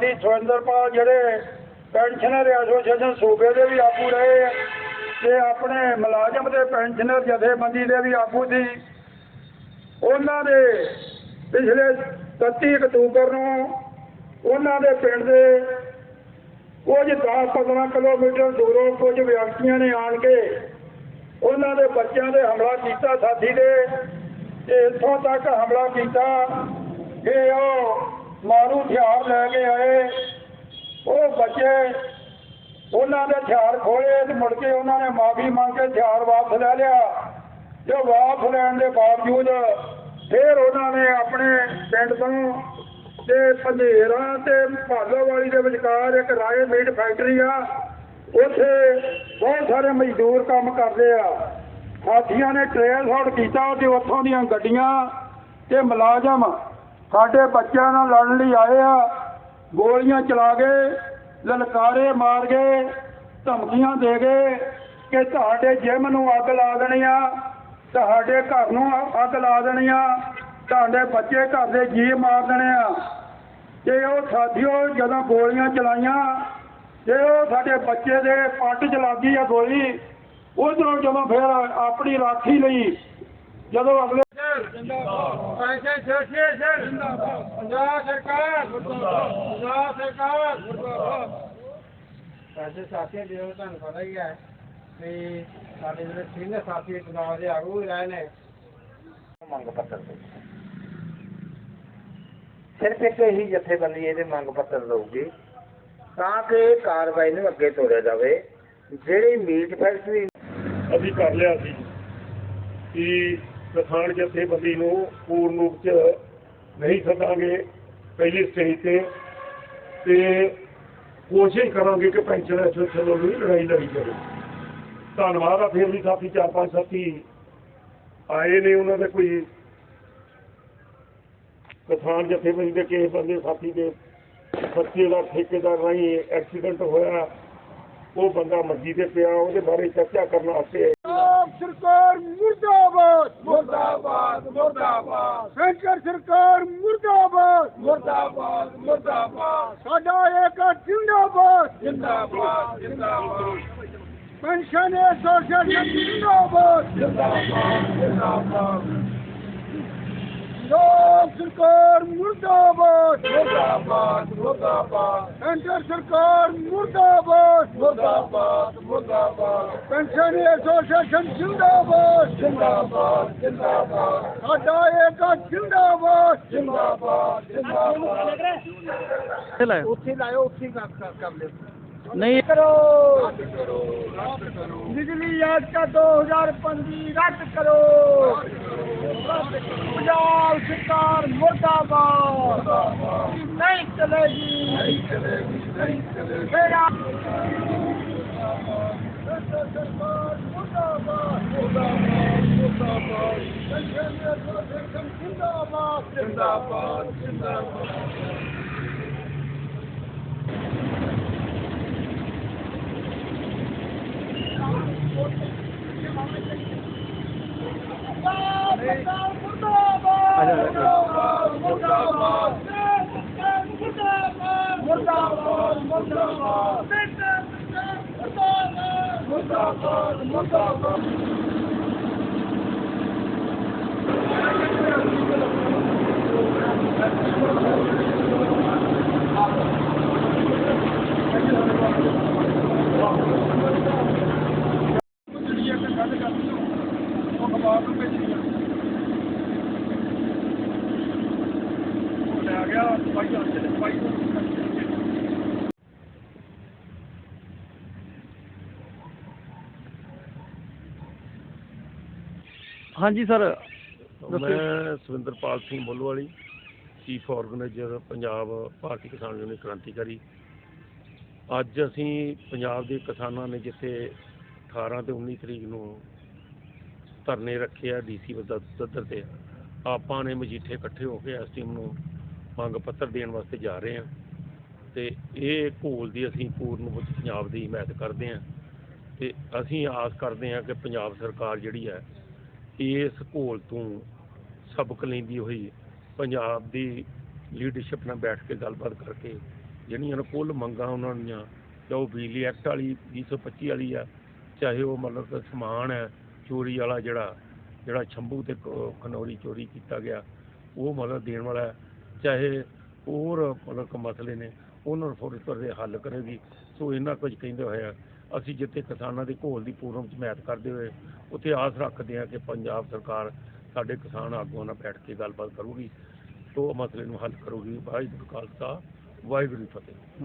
ਸਾਥੀ ਸੁਰਿੰਦਰਪਾਲ ਜਿਹੜੇ pensioner association ਸੂਬੇ ਦੇ ਵੀ ਆਗੂ ਰਹੇ ਤੇ ਆਪਣੇ ਮੁਲਾਜ਼ਮ ਦੇ ਪੈਨਸ਼ਨਰ ਜਥੇਬੰਦੀ ਦੇ ਵੀ ਆਗੂ ਸੀ। ਉਹਨਾਂ ਦੇ ਪਿਛਲੇ 31 ਅਕਤੂਬਰ ਨੂੰ ਉਹਨਾਂ ਦੇ ਪਿੰਡ ਦੇ ਕੁਝ 10-15 ਕਿਲੋਮੀਟਰ ਦੂਰੋਂ ਕੁਝ ਵਿਅਕਤੀਆਂ ਨੇ ਆਣ ਕੇ ਉਹਨਾਂ ਦੇ ਬੱਚਿਆਂ ਦੇ ਹਮਲਾ ਕੀਤਾ, ਸਾਥੀ ਦੇ, ਤੇ ਇੱਥੋਂ ਤੱਕ ਹਮਲਾ ਕੀਤਾ। ਉਹ ਹਥਿਆਰ ਲੈ ਕੇ ਆਏ। ਉਹ ਬੱਚੇ ਉਹਨਾਂ ਦੇ ਹਥਿਆਰ ਖੋਲੇ ਤੇ ਮੁੜ ਕੇ ਉਹਨਾਂ ਨੇ ਮਾਫੀ ਮੰਗ ਕੇ ਹਥਿਆਰ ਵਾਪਸ ਲੈ ਲਿਆ। ਤੇ ਵਾਪਸ ਲੈਣ ਦੇ ਬਾਵਜੂਦ ਫਿਰ ਉਹਨਾਂ ਨੇ ਆਪਣੇ ਪਿੰਡ ਤੋਂ ਤੇ ਪੰਧੇਰਾ ਤੇ ਭਾਲੋਵਾਲੀ ਦੇ ਵਿਚਕਾਰ ਇੱਕ ਰਾਏ ਮੀਟ ਫੈਕਟਰੀ ਆ। ਉੱਥੇ ਬਹੁਤ ਸਾਰੇ ਮਜ਼ਦੂਰ ਕੰਮ ਕਰਦੇ ਆ। ਸਾਥੀਆਂ ਨੇ ਟ੍ਰੇਲ ਆਊਟ ਕੀਤਾ ਤੇ ਉੱਥੋਂ ਦੀਆਂ ਗੱਡੀਆਂ ਤੇ ਮੁਲਾਜ਼ਮ ਸਾਡੇ ਬੱਚਿਆਂ ਨਾਲ ਲੜਨ ਲਈ ਆਏ ਆ, ਗੋਲੀਆਂ ਚਲਾ ਗਏ ਲਲਕਾਰੇ ਮਾਰ ਗਏ ਧਮਕੀਆਂ ਦੇ ਗਏ ਕਿ ਤੁਹਾਡੇ ਜਿਮ ਨੂੰ ਅੱਗ ਲਾ ਦੇਣੀ ਆ, ਤੁਹਾਡੇ ਘਰ ਨੂੰ ਅੱਗ ਲਾ ਦੇਣੀ ਆ, ਤੁਹਾਡੇ ਬੱਚੇ ਘਰ ਦੇ ਜੀ ਮਾਰ ਦੇਣੇ ਆ। ਤੇ ਉਹ ਸਾਥੀਓ, ਜਦੋਂ ਗੋਲੀਆਂ ਚਲਾਈਆਂ, ਤੇ ਉਹ ਸਾਡੇ ਬੱਚੇ ਦੇ ਪੱਟ 'ਚ ਲੱਗੀ ਆ ਗੋਲੀ, ਉਧਰੋਂ ਜਦੋਂ ਫਿਰ ਆਪਣੀ ਰਾਖੀ ਲਈ, ਜਦੋਂ ਅਗਲੇ ਪੈਨਸ਼ਨ ਐਸੋਸੀਏਸ਼ਨ ਜਿੰਦਾਬਾਦ ਪੰਜਾਬ ਸਰਕਾਰ ਮੁਰਦਾਬਾਦ ਪੰਜਾਬ ਸਰਕਾਰ ਮੁਰਦਾਬਾਦ ਸਾਡੇ ਸਾਥੀਆਂ ਜਿਵੇਂ ਤੁਹਾਨੂੰ ਪਤਾ ਹੀ ਹੈ ਕਿ ਸਾਡੇ ਜਿਹੜੇ ਸੀਨੀਅਰ ਸਾਥੀ ਪੰਜਾਬ ਦੇ ਆਗੂ ਵੀ ਰਹੇ ਨੇ। ਮੰਗ ਪੱਤਰ ਦੇ। ਸਿਰਫ ਇੱਕ ਹੀ ਜਥੇਬੰਦੀ ਇਹਦੇ ਮੰਗ ਪੱਤਰ ਦਊਗੀ ਤਾਂ ਕਿ ਕਾਰਵਾਈ ਨੂੰ ਅੱਗੇ ਤੋਰਿਆ ਜਾਵੇ ਜਿਹੜੀ ਮੀਟ ਫੈਕਟਰੀ ਅਸੀਂ ਕਰ ਲਿਆ ਸੀ ਕਿ ਕਿਸਾਨ ਜਥੇਬੰਦੀ ਨੂੰ ਪੂਰਨ ਰੂਪ ਚ ਨਹੀਂ ਸਦਾਂਗੇ, ਪਹਿਲੀ ਸਟੇਜ ਤੇ। ਤੇ ਕੋਸ਼ਿਸ਼ ਕਰਾਂਗੇ ਕਿ ਪੈਨਸ਼ਨ ਐਸੋਸੀਏਸ਼ਨ ਨੂੰ ਵੀ ਲੜਾਈ ਲੜੀ ਜਾਵੇ। ਧੰਨਵਾਦ ਆ, ਫਿਰ ਵੀ ਸਾਥੀ, ਚਾਰ ਪੰਜ ਸਾਥੀ ਆਏ ਨੇ, ਉਹਨਾਂ ਦੇ ਕੋਈ ਕਿਸਾਨ ਜਥੇਬੰਦੀ ਦੇ ਕਿਸੇ ਬੰਦੇ, ਸਾਥੀ ਦੇ ਬੱਚੇ ਦਾ ਠੇਕੇਦਾਰ ਰਾਹੀਂ ਐਕਸੀਡੈਂਟ ਹੋਇਆ, ਉਹ ਬੰਦਾ ਮੰਜੀ ਤੇ ਪਿਆ, ਉਹਦੇ ਬਾਰੇ ਚਰਚਾ ਕਰਨ ਵਾਸਤੇ ਪੰਜਾਬ ਸਰਕਾਰ ਮੁਰਦਾਬਾਦ ਮੁਰਦਾਬਾਦ ਮੁਰਦਾਬਾਦ ਸੈਂਟਰ ਸਰਕਾਰ ਮੁਰਦਾਬਾਦ ਮੁਰਦਾਬਾਦ ਮੁਰਦਾਬਾਦ ਸਾਡਾ ਇੱਕ ਜਿੰਦਾਬਾਦ ਜਿੰਦਾਬਾਦ ਜਿੰਦਾਬਾਦ ਪੈਨਸ਼ਨ ਐਸੋਸੀਏਸ਼ਨ ਜਿੰਦਾਬਾਦ ਜਿੰਦਾਬਾਦ ਜਿੰਦਾਬਾਦ ਪੰਜਾਬ ਸਰਕਾਰ ਮੁਰਦਾਬਾਦ ਮੁਰਦਾਬਾਦ ਮੁਰਦਾਬਾਦ ਸੈਂਟਰ ਸਰਕਾਰ ਮੁਰਦਾਬਾਦ ਮੁਰਦਾਬਾਦ ਮੁਰਦਾਬਾਦ ਪੈਨਸ਼ਨ ਐਸੋਸੀਏਸ਼ਨ ਜਿੰਦਾਬਾਦ ਜਿੰਦਾਬਾਦ ਜਿੰਦਾਬਾਦ ਸਾਡਾ ਇੱਕ ਜਿੰਦਾਬਾਦ ਜਿੰਦਾਬਾਦ ਜਿੰਦਾਬਾਦ ਉੱਥੇ ਲਾਇਓ ਉੱਥੇ ਕਰ ਕਰ ਕਰ ਲਿਓ। ਨਹੀਂ। ਕਰੋ। ਬਿਜਲੀ ਆਜ ਕਾ 2015 ਰੱਦ ਕਰੋ। ਪੰਜਾਬ ਸਰਕਾਰ ਮੁਰਦਾਬਾਦ। ਨਹੀਂ ਚਲੇਗੀ। ਨਹੀਂ ਚਲੇਗੀ ਨਹੀਂ ਚਲੇਗੀ। ਮੇਰਾ ਸਰਕਾਰ ਮੁਰਦਾਬਾਦ ਮੁਰਦਾਬਾਦ ਮੁਰਦਾਬਾਦ ਜਿੰਦਾਬਾਦ ਜਿੰਦਾਬਾਦ ਜਿੰਦਾਬਾਦ ਲੈ ਗਿਆ ਭਾਈ ਚੱਲੇ ਭਾਈ ਹਾਂਜੀ ਸਰ। ਮੈਂ Surinderpal Singh Bullwali chief organiser Punjab Bharti Kisan union Krantikari. ਅੱਜ ਅਸੀਂ ਪੰਜਾਬ ਦੇ ਕਿਸਾਨਾਂ ਨੇ ਜਿੱਥੇ 18 ਤੇ 19 ਤਰੀਕ ਨੂੰ ਧਰਨੇ ਰੱਖੇ ਆ ਡੀਸੀ ਦਫ਼ਤਰ ਤੇ ਆਪਾਂ ਨੇ ਮਜੀਠੇ ਇਕੱਠੇ ਹੋ ਕੇ ਇਸ ਟੀਮ ਨੂੰ ਮੰਗ ਪੱਤਰ ਦੇਣ ਵਾਸਤੇ ਜਾ ਰਹੇ ਹਾਂ ਤੇ ਇਹ ਘੋਲ ਦੀ ਅਸੀਂ ਪੂਰਨ ਵਿੱਚ ਪੰਜਾਬ ਦੀ ਹਮਾਇਤ ਕਰਦੇ ਹਾਂ ਤੇ ਅਸੀਂ ਆਸ ਕਰਦੇ ਹਾਂ ਕਿ ਪੰਜਾਬ ਸਰਕਾਰ ਜਿਹੜੀ ਹੈ ਇਸ ਘੋਲ ਤੋਂ ਸਬਕ ਲੈਂਦੀ ਹੋਈ ਪੰਜਾਬ ਦੀ ਲੀਡਰਸ਼ਿਪ ਨਾਲ ਬੈਠ ਕੇ ਗੱਲਬਾਤ ਕਰਕੇ ਜਿਹੜੀਆਂ ਨਾ ਕੁੱਲ ਮੰਗਾਂ ਉਹਨਾਂ ਦੀਆਂ ਚਾਹੇ ਉਹ ਬਿਜਲੀ ਐਕਟ ਵਾਲੀ 225 ਵਾਲੀ ਆ, ਚਾਹੇ ਉਹ ਮਤਲਬ ਸਮਾਨ ਹੈ, ਚੋਰੀ ਵਾਲਾ ਜਿਹੜਾ ਜਿਹੜਾ ਛੰਭੂ ਤੇ ਕ- ਖਨੌਰੀ ਚੋਰੀ ਕੀਤਾ ਗਿਆ, ਉਹ ਮਤਲਬ ਦੇਣ ਵਾਲਾ ਚਾਹੇ ਹੋਰ ਮਤਲਬ ਕਿ ਮਸਲੇ ਨੇ, ਉਹਨਾਂ ਨੂੰ ਫੌਰੀ ਤੌਰ ਤੇ ਹੱਲ ਕਰੇਗੀ। ਸੋ ਇਹਨਾਂ ਕੁਝ ਕਹਿੰਦੇ ਹੋਇਆ ਅਸੀਂ ਜਿੱਥੇ ਕਿਸਾਨਾਂ ਦੇ ਘੋਲ ਦੀ ਪੂਰਨ ਹਮਾਇਤ ਕਰਦੇ ਹੋਏ ਉੱਥੇ ਆਸ ਰੱਖਦੇ ਹਾਂ ਕਿ ਪੰਜਾਬ ਸਰਕਾਰ ਸਾਡੇ ਕਿਸਾਨ ਆਗੂਆਂ ਨਾਲ ਬੈਠ ਕੇ ਗੱਲਬਾਤ ਕਰੂਗੀ, ਤੋ ਮਸਲੇ ਨੂੰ ਹੱਲ ਕਰੂਗੀ। ਵਾਹਿਗੁਰੂ ਖਾਲਸਾ, ਵਾਹਿਗੁਰੂ ਜੀ ਫਤਿਹ।